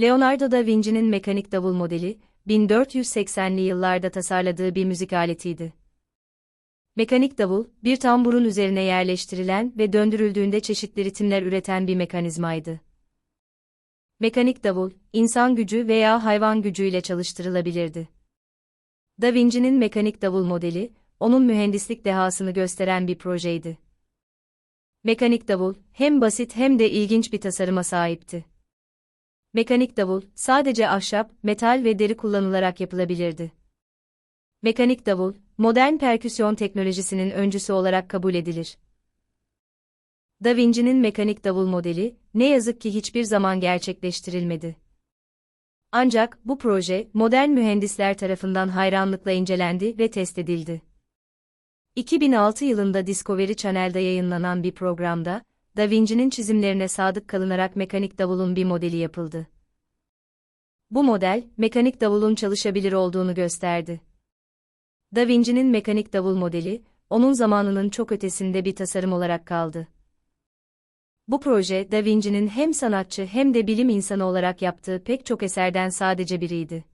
Leonardo da Vinci'nin mekanik davul modeli, 1480'li yıllarda tasarladığı bir müzik aletiydi. Mekanik davul, bir tamburun üzerine yerleştirilen ve döndürüldüğünde çeşitli ritimler üreten bir mekanizmaydı. Mekanik davul, insan gücü veya hayvan gücüyle çalıştırılabilirdi. Da Vinci'nin mekanik davul modeli, onun mühendislik dehasını gösteren bir projeydi. Mekanik davul, hem basit hem de ilginç bir tasarıma sahipti. Mekanik davul, sadece ahşap, metal ve deri kullanılarak yapılabilirdi. Mekanik davul, modern perküsyon teknolojisinin öncüsü olarak kabul edilir. Da Vinci'nin mekanik davul modeli, ne yazık ki hiçbir zaman gerçekleştirilmedi. Ancak bu proje, modern mühendisler tarafından hayranlıkla incelendi ve test edildi. 2006 yılında Discovery Channel'da yayınlanan bir programda, Da Vinci'nin çizimlerine sadık kalınarak mekanik davulun bir modeli yapıldı. Bu model, mekanik davulun çalışabilir olduğunu gösterdi. Da Vinci'nin mekanik davul modeli, onun zamanının çok ötesinde bir tasarım olarak kaldı. Bu proje, Da Vinci'nin hem sanatçı hem de bilim insanı olarak yaptığı pek çok eserden sadece biriydi.